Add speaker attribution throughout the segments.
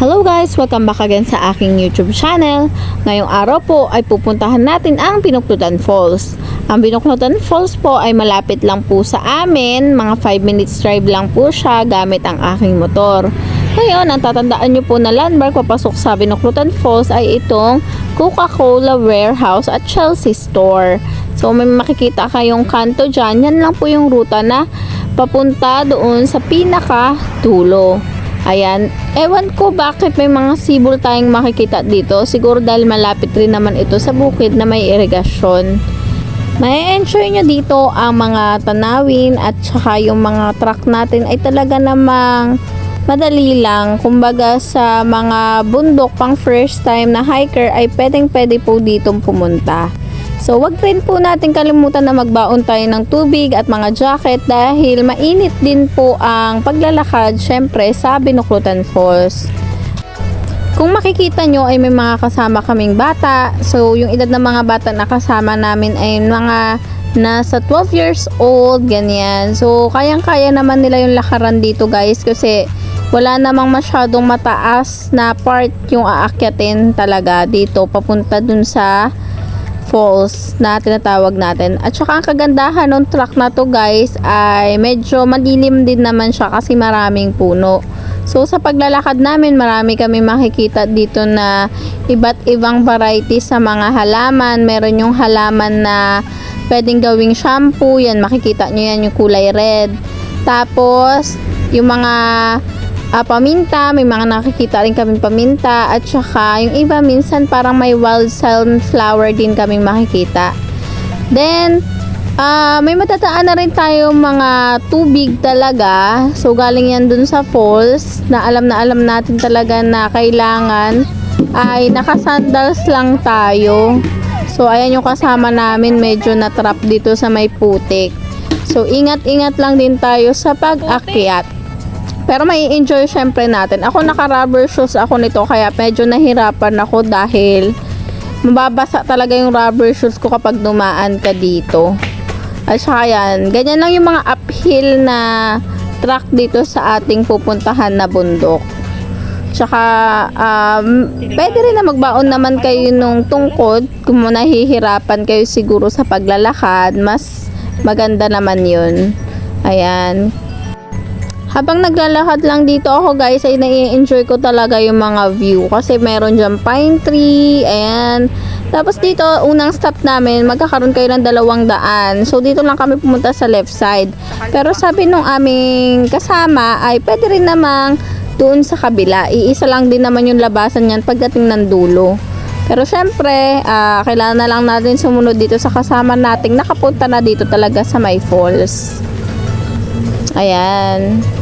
Speaker 1: Hello guys! Welcome back again sa aking YouTube channel. Ngayong araw po ay pupuntahan natin ang Binuklutan Falls. Ang Binuklutan Falls po ay malapit lang po sa amin. Mga 5 minutes drive lang po siya gamit ang aking motor. Ngayon, ang tatandaan nyo po na landmark papasok sa Binuklutan Falls ay itong Coca-Cola Warehouse at Chelsea Store. So may makikita kayong kanto dyan. Yan lang po yung ruta na papunta doon sa pinaka dulo. Ayan, ewan ko bakit may mga sibol tayong makikita dito. Siguro dahil malapit rin naman ito sa bukid na may irigasyon. May enjoy nyo dito ang mga tanawin at saka yung mga truck natin ay talaga namang madali lang. Kumbaga sa mga bundok pang first time na hiker ay pwedeng pwede po ditong pumunta. So, wag rin po natin kalimutan na magbaon tayo ng tubig at mga jacket dahil mainit din po ang paglalakad syempre sa Binuklutan Falls. Kung makikita nyo ay may mga kasama kaming bata. So, yung edad ng mga bata na kasama namin ay mga nasa 12 years old, ganyan. So, kayang-kaya naman nila yung lakaran dito guys kasi wala namang masyadong mataas na part yung aakyatin talaga dito papunta dun sa falls na tinatawag natin. At saka ang kagandahan ng truck na to guys ay medyo madilim din naman siya kasi maraming puno. So sa paglalakad namin marami kami makikita dito na iba't ibang variety sa mga halaman. Meron yung halaman na pwedeng gawing shampoo. Yan makikita nyo yan yung kulay red. Tapos yung mga ah, paminta, may mga nakikita rin kaming paminta at saka yung iba minsan parang may wild sunflower din kaming makikita. Then, ah may matataan na rin tayo mga tubig talaga. So, galing yan dun sa falls na alam na alam natin talaga na kailangan ay nakasandals lang tayo. So, ayan yung kasama namin medyo na-trap dito sa may putik. So, ingat-ingat lang din tayo sa pag-akyat. Pero may enjoy syempre natin. Ako naka-rubber shoes ako nito kaya medyo nahirapan ako dahil mababasa talaga yung rubber shoes ko kapag dumaan ka dito. At saka yan, ganyan lang yung mga uphill na track dito sa ating pupuntahan na bundok. Tsaka, um, pwede rin na magbaon naman kayo nung tungkod kung nahihirapan kayo siguro sa paglalakad. Mas maganda naman yun. Ayan. Habang naglalakad lang dito ako guys ay nai-enjoy ko talaga yung mga view kasi meron dyan pine tree, ayan. Tapos dito, unang stop namin, magkakaroon kayo ng dalawang daan. So dito lang kami pumunta sa left side. Pero sabi nung aming kasama ay pwede rin namang doon sa kabila. Iisa lang din naman yung labasan niyan pagdating ng dulo. Pero syempre, ah, kailangan na lang natin sumunod dito sa kasama nating nakapunta na dito talaga sa may falls. Ayan.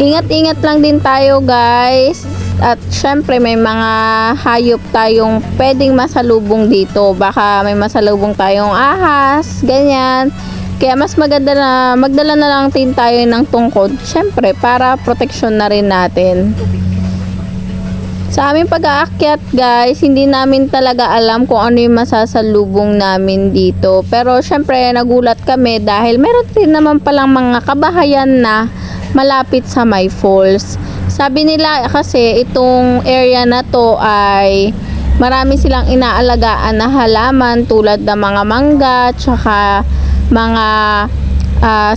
Speaker 1: Ingat-ingat lang din tayo guys. At syempre may mga hayop tayong pwedeng masalubong dito. Baka may masalubong tayong ahas, ganyan. Kaya mas maganda na magdala na lang din tayo ng tungkod. Syempre para proteksyon na rin natin. Sa aming pag-aakyat guys, hindi namin talaga alam kung ano yung masasalubong namin dito. Pero syempre nagulat kami dahil meron rin naman palang mga kabahayan na malapit sa my falls. Sabi nila kasi itong area na to ay marami silang inaalagaan na halaman tulad ng mga mangga, tsaka mga ah,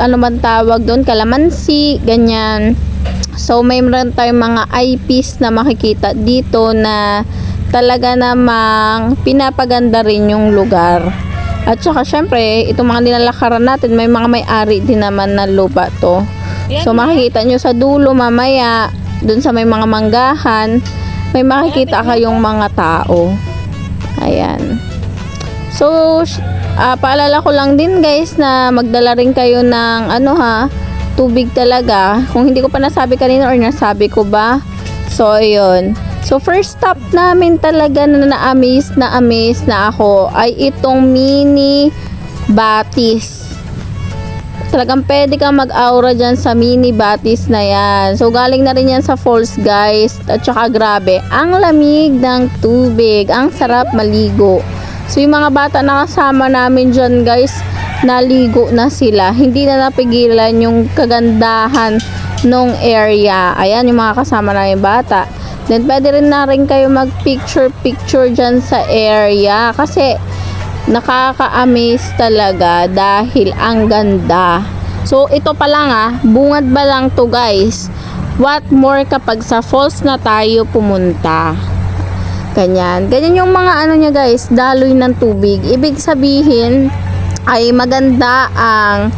Speaker 1: ano man tawag doon, kalamansi, ganyan. So may meron tayong mga eyepiece na makikita dito na talaga namang pinapaganda rin yung lugar. At saka syempre, itong mga nilalakaran natin, may mga may-ari din naman na lupa to. So makikita nyo sa dulo mamaya, dun sa may mga manggahan, may makikita kayong mga tao. Ayan. So, ah, paalala ko lang din guys na magdala rin kayo ng ano ha, tubig talaga. Kung hindi ko pa nasabi kanina or nasabi ko ba. So, ayun. So, first stop namin talaga na na-amaze na amaze na ako ay itong mini batis. Talagang pwede kang mag-aura dyan sa mini batis na yan. So, galing na rin yan sa falls, guys. At saka, grabe, ang lamig ng tubig. Ang sarap maligo. So, yung mga bata na kasama namin dyan, guys, naligo na sila. Hindi na napigilan yung kagandahan nung area. Ayan, yung mga kasama namin bata. Then, pwede rin na rin kayo mag-picture-picture dyan sa area. Kasi, nakaka-amaze talaga dahil ang ganda. So, ito pa lang ah, bungad ba lang to guys. What more kapag sa falls na tayo pumunta. Ganyan. Ganyan yung mga ano niya guys, daloy ng tubig. Ibig sabihin ay maganda ang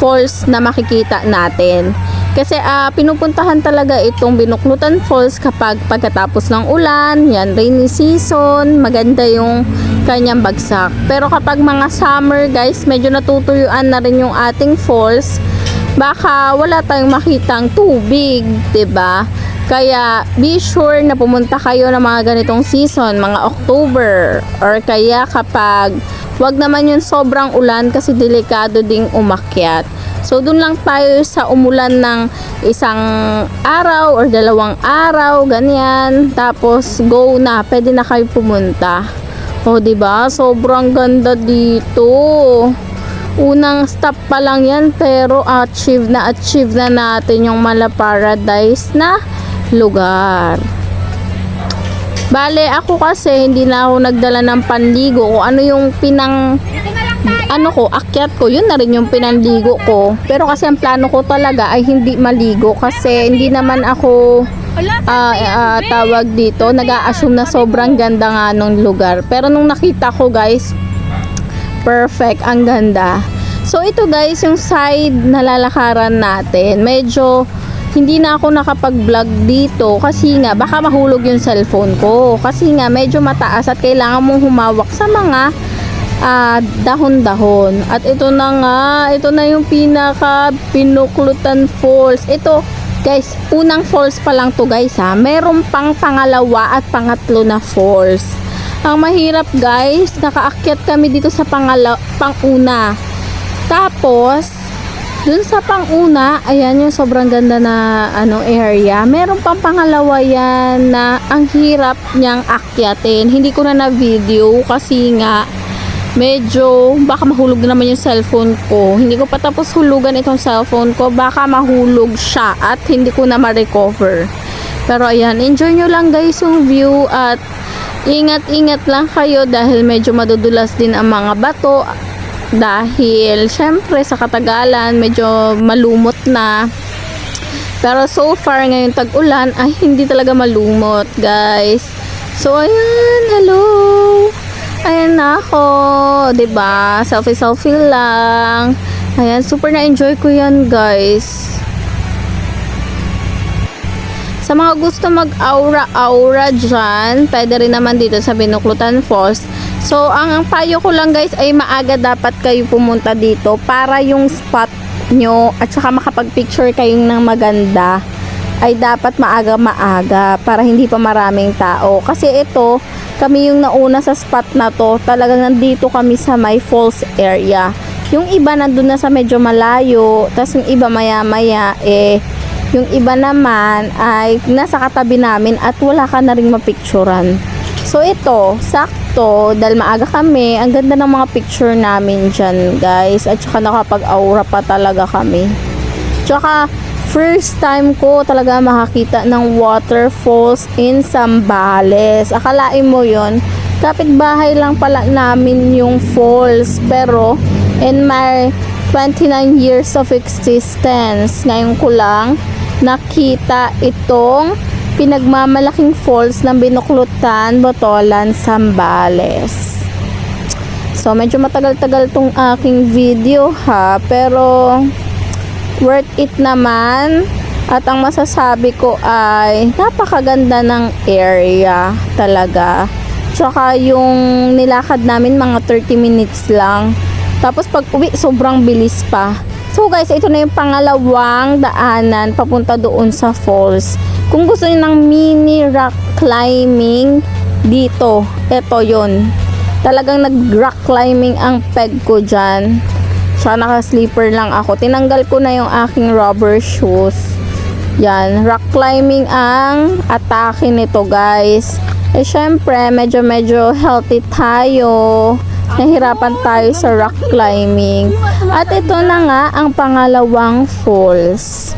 Speaker 1: falls na makikita natin. Kasi ah, pinupuntahan talaga itong Binuklutan Falls kapag pagkatapos ng ulan, yan rainy season, maganda yung kanyang bagsak. Pero kapag mga summer guys, medyo natutuyuan na rin yung ating falls, baka wala tayong makitang tubig, 'di ba? Kaya be sure na pumunta kayo ng mga ganitong season, mga October or kaya kapag wag naman yung sobrang ulan kasi delikado ding umakyat. So dun lang tayo sa umulan ng isang araw or dalawang araw, ganyan. Tapos go na, pwede na kayo pumunta. O di ba? Sobrang ganda dito. Unang stop pa lang yan pero achieve na achieve na natin yung Mala Paradise na lugar. Bale, ako kasi hindi na ako nagdala ng panligo kung ano yung pinang ano ko, akyat ko, yun na rin yung pinanligo ko. Pero kasi ang plano ko talaga ay hindi maligo kasi hindi naman ako ah, ah, tawag dito, nag-a-assume na sobrang ganda nga nung lugar. Pero nung nakita ko guys, perfect, ang ganda. So ito guys, yung side na lalakaran natin, medyo hindi na ako nakapag-vlog dito kasi nga baka mahulog yung cellphone ko. Kasi nga medyo mataas at kailangan mong humawak sa mga ah, dahon-dahon. At ito na nga, ito na yung pinaka Pinuklutan Falls. Ito, guys, unang falls pa lang to guys ha. Meron pang pangalawa at pangatlo na falls. Ang mahirap guys, nakaakyat kami dito sa pangala, panguna. Tapos, dun sa panguna, ayan yung sobrang ganda na ano area. Meron pang pangalawa yan na ang hirap niyang akyatin. Hindi ko na na-video kasi nga medyo baka mahulog na naman yung cellphone ko. Hindi ko pa tapos hulugan itong cellphone ko. Baka mahulog siya at hindi ko na ma-recover. Pero ayan, enjoy nyo lang guys yung view at ingat-ingat lang kayo dahil medyo madudulas din ang mga bato dahil syempre sa katagalan medyo malumot na pero so far ngayon tag-ulan ay hindi talaga malumot guys so ayan hello ayan na ako 'di ba selfie selfie lang. Ayan super na enjoy ko yan guys. Sa mga gusto mag-aura-aura dyan, pwede rin naman dito sa Binuklutan Falls. So, ang, payo ko lang guys ay maaga dapat kayo pumunta dito para yung spot nyo at saka makapag-picture kayo ng maganda ay dapat maaga-maaga para hindi pa maraming tao. Kasi ito, kami yung nauna sa spot na to, talagang nandito kami sa my falls area. Yung iba nandun na sa medyo malayo, tapos yung iba maya-maya, eh, yung iba naman ay nasa katabi namin at wala ka na rin mapicturan. So ito, sakto, dahil maaga kami, ang ganda ng mga picture namin dyan guys. At saka nakapag-aura pa talaga kami. Tsaka, first time ko talaga makakita ng waterfalls in Zambales. Akalain mo yon kapitbahay lang pala namin yung falls. Pero, in my 29 years of existence, ngayon ko lang nakita itong pinagmamalaking falls ng Binuklutan, Botolan, Zambales. So, medyo matagal-tagal tong aking video ha, pero worth it naman. At ang masasabi ko ay napakaganda ng area talaga. Tsaka yung nilakad namin mga 30 minutes lang. Tapos pag uwi, sobrang bilis pa. So guys, ito na yung pangalawang daanan papunta doon sa falls. Kung gusto niyo ng mini rock climbing dito, ito yon. Talagang nag-rock climbing ang peg ko dyan. Tsaka naka-sleeper lang ako. Tinanggal ko na yung aking rubber shoes. Yan, rock climbing ang atake nito guys. Eh syempre, medyo medyo healthy tayo nahirapan tayo sa rock climbing. At ito na nga ang pangalawang falls.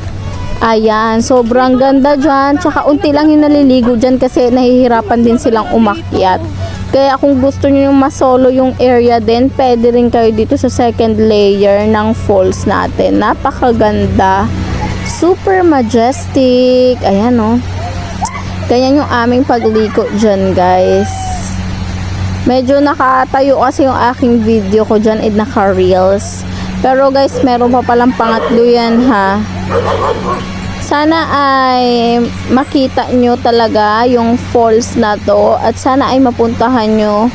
Speaker 1: Ayan, sobrang ganda dyan. Tsaka unti lang yung naliligo dyan kasi nahihirapan din silang umakyat. Kaya kung gusto yung masolo yung area din, pwede rin kayo dito sa second layer ng falls natin. Napakaganda. Super majestic. Ayan oh. Ganyan yung aming pagligo dyan guys. Medyo nakatayo kasi yung aking video ko dyan at naka-reels. Pero guys, meron pa palang pangatlo yan ha. Sana ay makita nyo talaga yung falls na to at sana ay mapuntahan nyo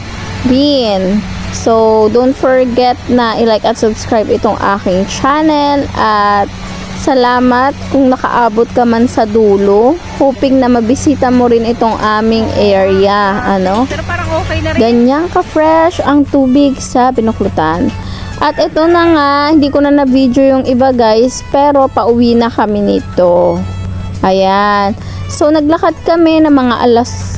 Speaker 1: din. So, don't forget na i-like at subscribe itong aking channel at salamat kung nakaabot ka man sa dulo. Hoping na mabisita mo rin itong aming area. Ano?
Speaker 2: Pero parang okay na rin.
Speaker 1: Ganyan ka-fresh ang tubig sa pinuklutan. At ito na nga, hindi ko na na-video yung iba guys, pero pauwi na kami nito. Ayan. So, naglakad kami ng mga alas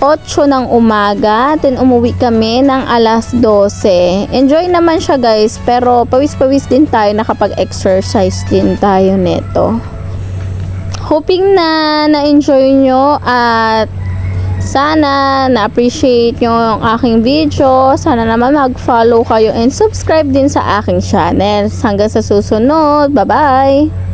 Speaker 1: 8 ng umaga, then umuwi kami ng alas 12. Enjoy naman siya guys, pero pawis-pawis din tayo, nakapag-exercise din tayo nito. Hoping na na-enjoy nyo at sana na-appreciate nyo yung aking video. Sana naman mag-follow kayo and subscribe din sa aking channel. Hanggang sa susunod. Bye-bye!